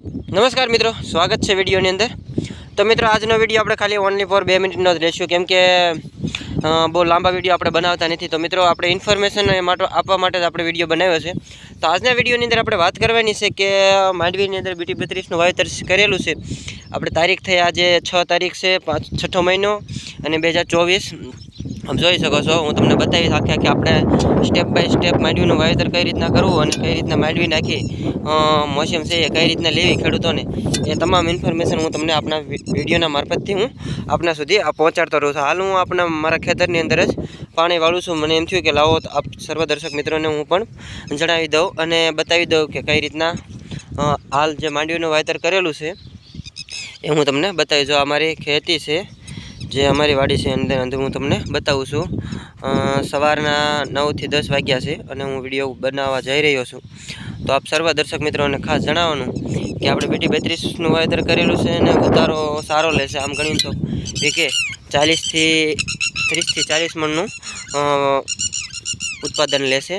નમસ્કાર મિત્રો, સ્વાગત છે વિડીયોની અંદર. તો મિત્રો, આજનો વીડિયો આપણે ખાલી ઓનલી ફોર બે મિનિટનો જ લેશું કેમ કે બહુ લાંબા વીડિયો આપણે બનાવતા નથી. તો મિત્રો, આપણે ઇન્ફોર્મેશન માટે, આપવા માટે જ આપણે વીડિયો બનાવ્યો છે. તો આજના વિડીયોની અંદર આપણે વાત કરવાની છે કે, માંડવીની અંદર બીટી બત્રીસનું વાવેતર કરેલું છે. આપણે તારીખ થઈ આજે છ તારીખ છે, પાંચ, છઠ્ઠો મહિનો અને બે હજાર ચોવીસ. આમ જોઈ શકો છો, હું તમને બતાવીશ આખે આખી આપણે સ્ટેપ બાય સ્ટેપ માંડવીનું વાવેતર કઈ રીતના કરવું અને કઈ રીતના માંડવી નાખી મોસમ છે એ કઈ રીતના લેવી ખેડૂતોને, એ તમામ ઇન્ફોર્મેશન હું તમને આપણા વિડીયોના મારફતથી હું આપણા સુધી આ પહોંચાડતો રહું છું. હાલ હું આપણા મારા ખેતરની અંદર જ પાણી વાળું છું. મને એમ થયું કે લાવો આપ સર્વ દર્શક મિત્રોને હું પણ જણાવી દઉં અને બતાવી દઉં કે કઈ રીતના હાલ જે માંડવીનું વાવેતર કરેલું છે, એ હું તમને બતાવી જો મારી ખેતી છે જે અમારી વાડી છે અંદર અંદર હું તમને બતાવું છું. સવારના નવથી દસ વાગ્યા છે અને હું વીડિયો બનાવવા જઈ રહ્યો છું. તો આપ સર્વ દર્શક મિત્રોને ખાસ જણાવવાનું કે આપણે બીટી બેત્રીસનું વાવેતર કરેલું છે અને ઉતારો સારો લેશે આમ ગણીને તો વીકે ચાલીસથી, ત્રીસથી ચાલીસ મણનું ઉત્પાદન લેશે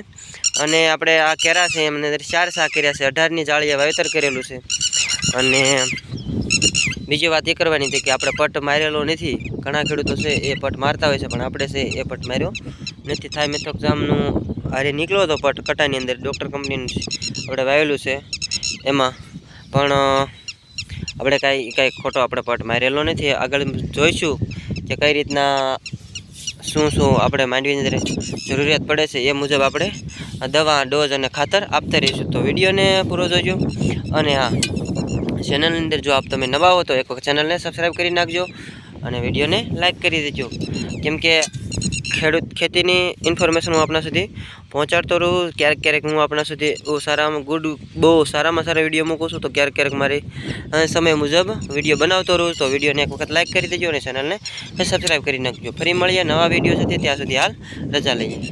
અને આપણે આ કેરા છે, એમને ચાર સા કર્યા છે. અઢારની જાળીએ વાવેતર કરેલું છે. અને બીજી વાત એ કરવાની હતી કે આપણે પટ મારેલો નથી. ઘણા ખેડૂતો છે એ પટ મારતા હોય છે, પણ આપણે છે એ પટ માર્યો નથી. થાય મેથોક્ઝામનું હારે નીકળ્યો હતો પટ કટાની અંદર ડૉક્ટર કંપનીનું આપણે વાવેલું છે એમાં. પણ આપણે કાંઈ કાંઈ ખોટો આપણે પટ મારેલો નથી. આગળ જોઈશું કે કઈ રીતના શું શું આપણે માંડવીની અંદર જરૂરિયાત પડે છે એ મુજબ આપણે દવા, ડોઝ અને ખાતર આપતા રહીશું. તો વિડીયોને પૂરો જોજો. અને હા ચેનલની અંદર જો આપ તમે નવા હો તો એક વખત ચેનલને સબસ્ક્રાઈબ કરી નાખજો અને વિડીયોને લાઇક કરી દેજો. કેમ કે ખેડૂત ખેતીની ઇન્ફોર્મેશન હું આપણા સુધી પહોંચાડતો રહું, ક્યારેક ક્યારેક હું આપણા સુધી બહુ સારામાં ગુડ બહુ સારામાં સારા વીડિયો મૂકું છું, તો ક્યારેક ક્યારેક મારી સમય મુજબ વીડિયો બનાવતો રહું, તો વિડીયોને એક વખત લાઈક કરી દેજો અને ચેનલને સબસ્ક્રાઈબ કરી નાખજો. ફરી મળીએ નવા વીડિયો સાથે, ત્યાં સુધી હાલ રજા લઈએ.